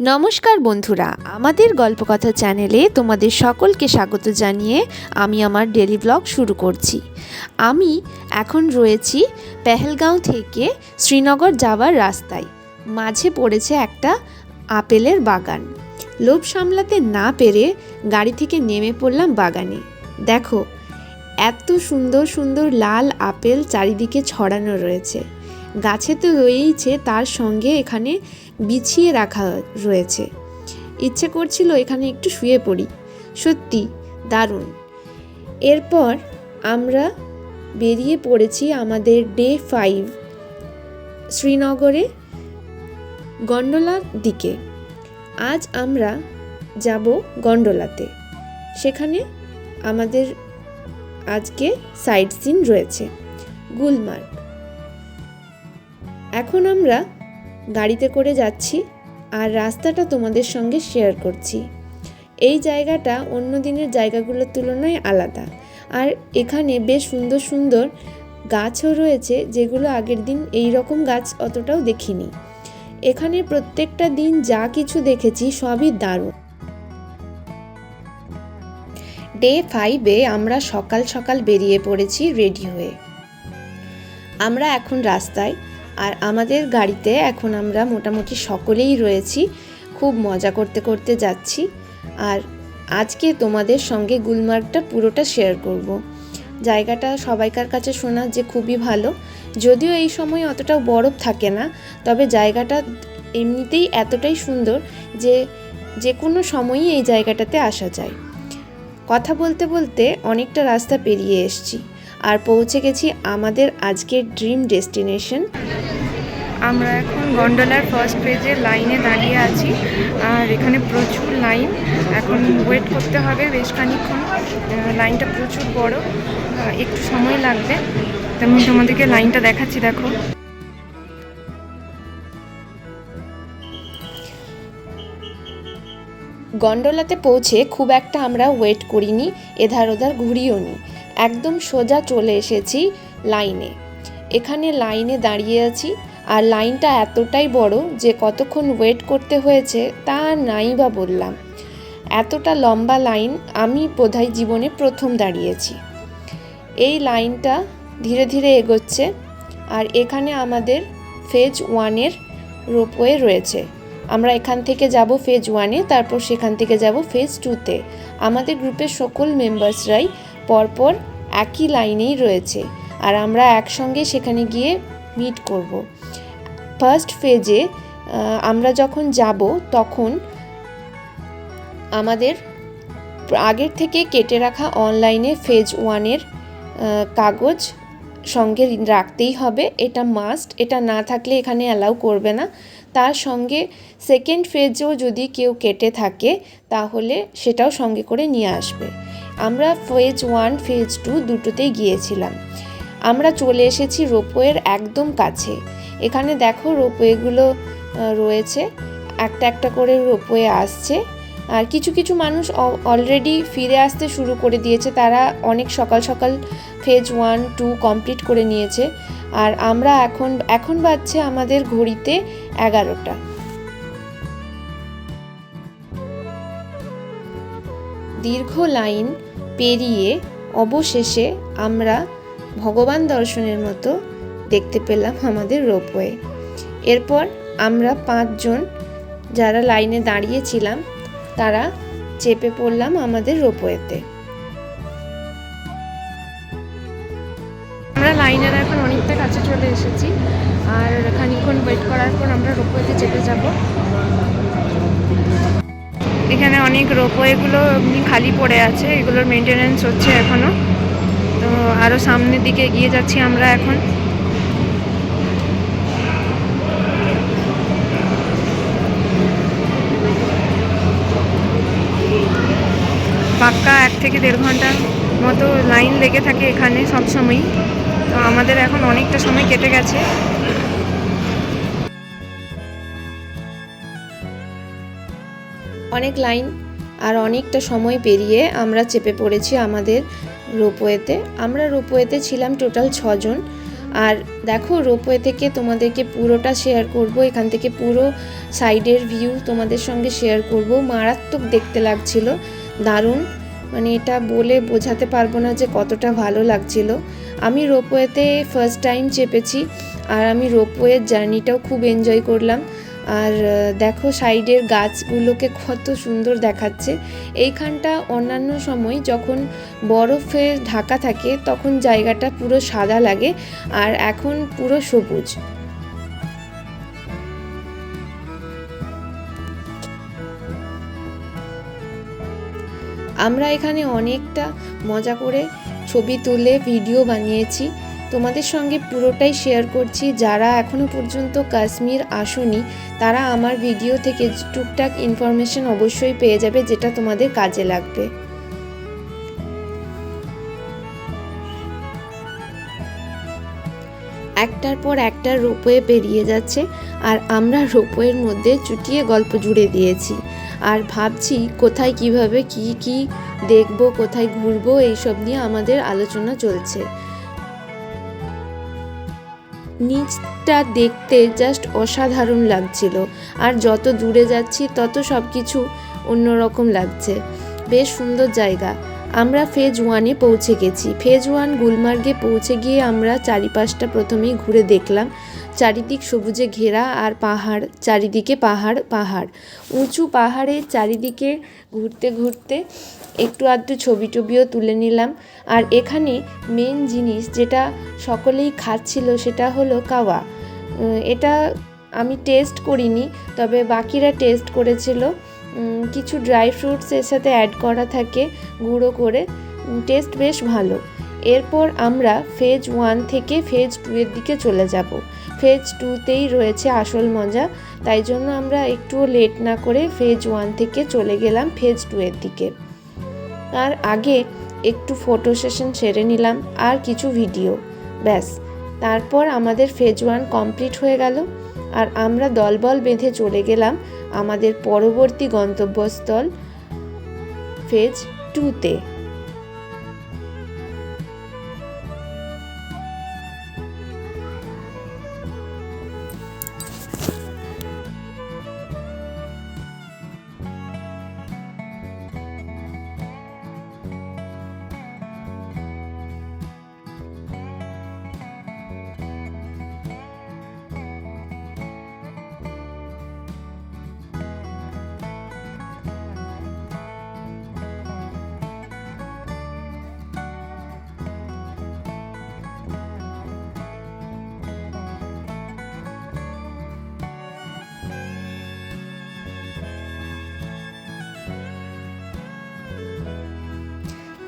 নমস্কার বন্ধুরা, আমাদের গল্পকথা চ্যানেলে তোমাদের সকলকে স্বাগত জানিয়ে আমি আমার ডেলি ব্লগ শুরু করছি। আমি এখন রয়েছি পেহেলগাঁও থেকে শ্রীনগর যাওয়ার রাস্তায়। মাঝে পড়েছে একটা আপেলের বাগান। লোভ সামলাতে না পেরে গাড়ি থেকে নেমে পড়লাম বাগানে। দেখো, এত সুন্দর সুন্দর লাল আপেল চারিদিকে ছড়ানো রয়েছে। গাছে তো রয়েইছে, তার সঙ্গে এখানে বিছিয়ে রাখা রয়েছে। ইচ্ছে করছিল এখানে একটু শুয়ে পড়ি। সত্যি, দারুণ। এরপর আমরা বেরিয়ে পড়েছি আমাদের ডে ফাইভ শ্রীনগরে গন্ডোলার দিকে। আজ আমরা যাব গন্ডোলাতে। সেখানে আমাদের আজকে সাইট সিন রয়েছে, গুলমার্গ। এখন আমরা গাড়িতে করে যাচ্ছি আর রাস্তাটা তোমাদের সঙ্গে শেয়ার করছি। এই জায়গাটা অন্য দিনের জায়গাগুলোর তুলনায় আলাদা। আর এখানে বেশ সুন্দর সুন্দর গাছও রয়েছে, যেগুলো আগের দিন এই রকম গাছ অতটাও দেখিনি। এখানে প্রত্যেকটা দিন যা কিছু দেখেছি সবই দারুণ। ডে ফাইভে আমরা সকাল সকাল বেরিয়ে পড়েছি রেডি হয়ে। আমরা এখন রাস্তায় আর আমাদের গাড়িতে এখন আমরা মোটামুটি সকলেই রয়েছি, খুব মজা করতে করতে যাচ্ছি। আর আজকে তোমাদের সঙ্গে গুলমার্গটা পুরোটা শেয়ার করব। জায়গাটা সবাইকার কাছে শোনা যে খুবই ভালো। যদিও এই সময় অতটা বরফ থাকে না, তবে জায়গাটা এমনিতেই এতটাই সুন্দর যে যে কোনো সময়ই এই জায়গাটাতে আসা যায়। কথা বলতে বলতে অনেকটা রাস্তা পেরিয়ে এসছি। আর পৌঁছে গেছি আমাদের আজকের ড্রিম ডেস্টিনেশন। আমরা এখন গন্ডোলার ফার্স্ট পেজে লাইনে দাঁড়িয়ে আছি আর এখানে প্রচুর লাইন এখন ওয়েট করতে হবে বেশ খানিক্ষণ লাইনটা প্রচুর বড় একটু সময় লাগবে। তেমন তোমাদেরকে লাইনটা দেখাচ্ছি দেখো। গন্ডোলাতে পৌঁছে খুব একটা আমরা ওয়েট করিনি এধার ওধার ঘুরিও নি। একদম সোজা চলে এসেছি লাইনে। এখানে লাইনে দাঁড়িয়ে আছি আর লাইনটা এতটাই বড় যে কতক্ষণ ওয়েট করতে হয়েছে তা নাই বা বললাম। এতটা লম্বা লাইন আমি বোধহয় জীবনে প্রথম দাঁড়িয়েছি। এই লাইনটা ধীরে ধীরে এগোচ্ছে আর এখানে আমাদের ফেজ ওয়ানের রোপওয়ে রয়েছে। আমরা এখান থেকে যাব ফেজ ওয়ানে, তারপর সেখান থেকে যাব ফেজ টুতে। আমাদের গ্রুপের সকল মেম্বার্সরাই পরপর একই লাইনেই রয়েছে আর আমরা একসঙ্গে সেখানে গিয়ে মিট করব। ফার্স্ট ফেজে আমরা যখন যাব, তখন আমাদের আগের থেকে কেটে রাখা অনলাইনে ফেজ ওয়ানের কাগজ সঙ্গে রাখতেই হবে। এটা মাস্ট এটা না থাকলে এখানে অ্যালাউ করবে না। তার সঙ্গে সেকেন্ড ফেজেও যদি কেউ কেটে থাকে, তাহলে সেটাও সঙ্গে করে নিয়ে আসবে। আমরা ফেজ ওয়ান, ফেজ টু দুটোতেই গিয়েছিলাম। আমরা চলে এসেছি রোপওয়ের একদম কাছে। এখানে দেখো রোপওয়েগুলো রয়েছে। একটা একটা করে রোপওয়ে আসছে। আর কিছু কিছু মানুষ অলরেডি ফিরে আসতে শুরু করে দিয়েছে। তারা অনেক সকাল সকাল ফেজ ওয়ান, টু কমপ্লিট করে নিয়েছে। আর আমরা এখন এখন বাজছে আমাদের ঘড়িতে এগারোটা। দীর্ঘ লাইন পেরিয়ে অবশেষে আমরা ভগবান দর্শনের মতো দেখতে পেলাম আমাদের রোপওয়ে। এরপর আমরা পাঁচজন যারা লাইনে দাঁড়িয়েছিলাম, তারা চেপে পড়লাম আমাদের রোপওয়েতে। আমরা লাইনের এখন অনেকটা কাছে চলে এসেছি, আর খানিক্ষণ ওয়েট করার পর আমরা রোপওয়েতে চেপে যাব। এখানে অনেক রোপওয়েগুলো খালি পড়ে আছে, এগুলোর মেনটেনেন্স হচ্ছে এখনও তো আরও সামনের দিকে এগিয়ে যাচ্ছি আমরা এখন। পাক্কা এক থেকে দেড় ঘণ্টার মতো লাইন লেগে থাকে এখানে সব সময়ই তো আমাদের এখন অনেকটা সময় কেটে গেছে। অনেক লাইন আর অনেকটা সময় পেরিয়ে আমরা চেপে পড়েছি আমাদের রোপওয়েতে। আমরা রোপওয়েতে ছিলাম টোটাল ছজন। আর দেখো, রোপওয়ে থেকে তোমাদেরকে পুরোটা শেয়ার করব, এখান থেকে পুরো সাইডের ভিউ তোমাদের সঙ্গে শেয়ার করব। মারাত্মক দেখতে লাগছিল, দারুণ। মানে এটা বলে বোঝাতে পারব না যে কতটা ভালো লাগছিল। আমি রোপওয়েতে ফার্স্ট টাইম চেপেছি, আর আমি রোপওয়ের জার্নিটাও খুব এনজয় করলাম। আর দেখো সাইডের গাছগুলোকে কত সুন্দর দেখাচ্ছে। এইখানটা অন্যান্য সময় যখন বরফে ঢাকা থাকে তখন জায়গাটা পুরো সাদা লাগে আর এখন পুরো সবুজ। আমরা এখানে অনেকটা মজা করে ছবি তুলে ভিডিও বানিয়েছি। তোমাদের সঙ্গে পুরোটাই শেয়ার করছি। যারা এখনও পর্যন্ত কাশ্মীর আসুনি, তারা আমার ভিডিও থেকে টুকটাক ইনফরমেশন অবশ্যই পেয়ে যাবে, যেটা তোমাদের কাজে লাগবে। একটার পর একটা রোপওয়ে পেরিয়ে যাচ্ছে, আর আমরা রোপওয়ের মধ্যে চুটিয়ে গল্প জুড়ে দিয়েছি। আর ভাবছি কোথায় কীভাবে কি কি দেখব, কোথায় ঘুরবো, এইসব নিয়ে আমাদের আলোচনা চলছে। নিচটা দেখতে জাস্ট অসাধারণ লাগছিল। আর যত দূরে যাচ্ছি, তত সব কিছু অন্যরকম লাগছে। বেশ সুন্দর জায়গা। আমরা ফেজ ওয়ানে পৌঁছে গেছি। ফেজ ওয়ান গুলমার্গে পৌঁছে গিয়ে আমরা চারিপাশটা প্রথমেই ঘুরে দেখলাম। চারিদিক সবুজে ঘেরা আর পাহাড়, চারিদিকে পাহাড় পাহাড়। উঁচু পাহাড়ে চারিদিকে ঘুরতে ঘুরতে একটু আধটু ছবি টবিও তুলে নিলাম। আর এখানে মেন জিনিস যেটা সকলেই খাচ্ছিল সেটা হলো কাওয়া। এটা আমি টেস্ট করিনি, তবে বাকিরা টেস্ট করেছিল। কিছু ড্রাই ফ্রুটস এর সাথে অ্যাড করা থাকে, গুঁড়ো করে। টেস্ট বেশ ভালো। এরপর আমরা ফেজ ওয়ান থেকে ফেজ টু এর দিকে চলে যাব। ফেজ টুতেই রয়েছে আসল মজা। তাই জন্য আমরা একটুও লেট না করে ফেজ ওয়ান থেকে চলে গেলাম ফেজ টু এর দিকে। তার আগে একটু ফটো সেশন সেরে নিলাম, আর কিছু ভিডিও ব্যাস। তারপর আমাদের ফেজ ওয়ান কমপ্লিট হয়ে গেল। আর আমরা দলবল বেঁধে চলে গেলাম আমাদের পরবর্তী গন্তব্যস্থল ফেজ টুতে।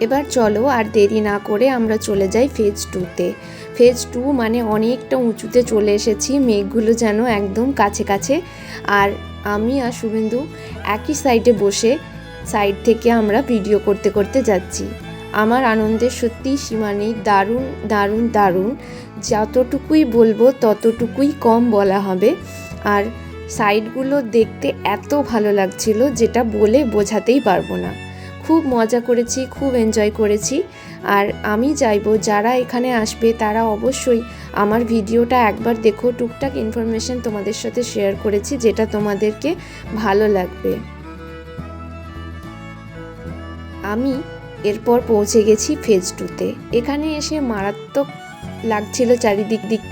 এবার চলো আর দেরি না করে আমরা চলে যাই ফেজ টুতে ফেজ টু মানে অনেকটা উঁচুতে চলে এসেছি, মেঘগুলো যেন একদম কাছে কাছে। আর আমি আর শুভেন্দু একই সাইডে বসে সাইড থেকে আমরা ভিডিও করতে করতে যাচ্ছি। আমার আনন্দের সত্যিই সীমা নেই দারুণ দারুণ দারুণ। যতটুকুই বলব ততটুকুই কম বলা হবে। আর সাইডগুলো দেখতে এত ভালো লাগছিল যেটা বলে বোঝাতেই পারব না। খুব মজা করেছি, খুব এনজয় করেছি। আর আমি চাইব যারা এখানে আসবে, তারা অবশ্যই আমার ভিডিওটা একবার দেখো, টুকটাক ইনফরমেশন তোমাদের সাথে শেয়ার করেছি, যেটা তোমাদেরকে ভালো লাগবে। আমি এরপর পৌঁছে গেছি ফেজ টুতে এখানে এসে মারাত্মক লাগছিল চারিদিক দিক